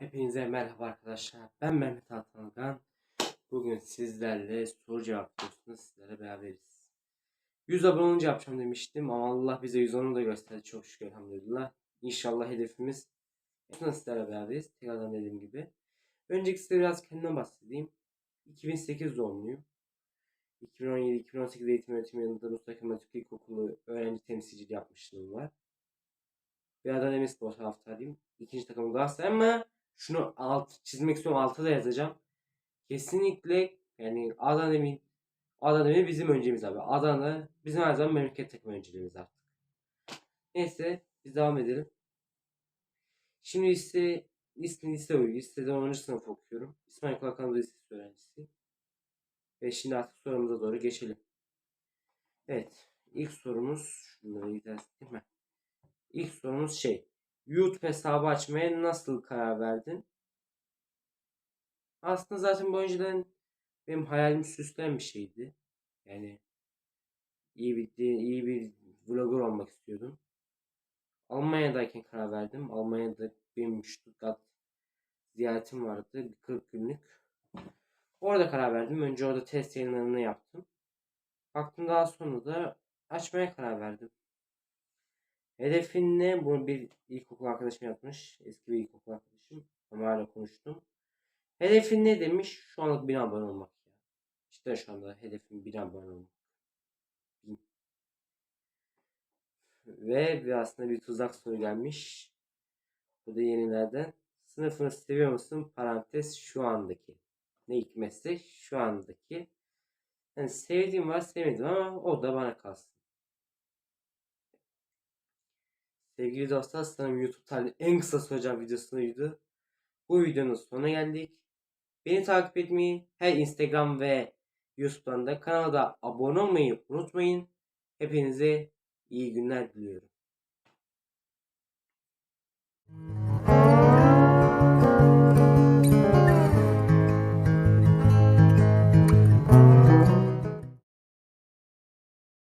Hepinize merhaba arkadaşlar. Ben Mehmet Altangan. Bugün sizlerle soru cevap videosunda sizlere beraberiz. 100 abone olunca yapacağım demiştim ama Allah bize 110'u da gösterdi çok şükür elhamdülillah. İnşallah hedefimiz yakında sizlerle beraberiz. Tekrardan dediğim gibi. Önceki size biraz kendimden bahsedeyim. 2008 doğumluyum. 2017-2018 eğitim öğretim yılında Mustafa Kemal Türk İlkokulu öğrenci temsilciliği yapmışlığım var. Bir Adana Demirspor taraftarıyım. İkinci takımım Galatasaray ama şunu alt çizmek istiyorum altta da yazacağım. Kesinlikle yani Adana Demir Adana Demir bizim öncemiz abi. Adana bizim her zaman memleket takım önceliğimiz artık. Neyse biz devam edelim. Şimdi lise ismi lise uyuyor. Lisede 10. sınıf okuyorum. İsmail Anadolu Lisesi öğrencisiyim. Ve şimdi artık sorumuza doğru geçelim. Evet. ilk sorumuz şunları gidersin değil sorumuz şey. Hesabı açmaya nasıl karar verdin? Aslında zaten bu önceden benim hayalimi süsleyen bir şeydi. Yani iyi bir iyi bir vlogger olmak istiyordum. Almanya'dayken karar verdim. Almanya'da benim Stuttgart ziyaretim vardı. 40 günlük. Orada karar verdim. Önce orada test yayınlarını yaptım. Baktım daha sonra da açmaya karar verdim. Hedefin ne? Bunu bir ilkokul arkadaşım yapmış. Eski bir ilkokul arkadaşım. Hala konuştum. Hedefin ne demiş? Şu anlık 1000 abone olmak ya. İşte şu anda hedefim 1000 abone olmak. 1000. Ve bir aslında bir tuzak soru gelmiş. Bu da yenilerden. Sınıfını seviyor musun? Parantez şu andaki. Ne hikmetse şu andaki. Yani sevdiğim var sevmedim ama o da bana kalsın. Sevgili dostlar sanırım YouTube tarihinin en kısa soracağım videosuydu. Bu videonun sonuna geldik. Beni takip etmeyi, her Instagram ve YouTube'dan da kanala abone olmayı unutmayın. Hepinize iyi günler diliyorum.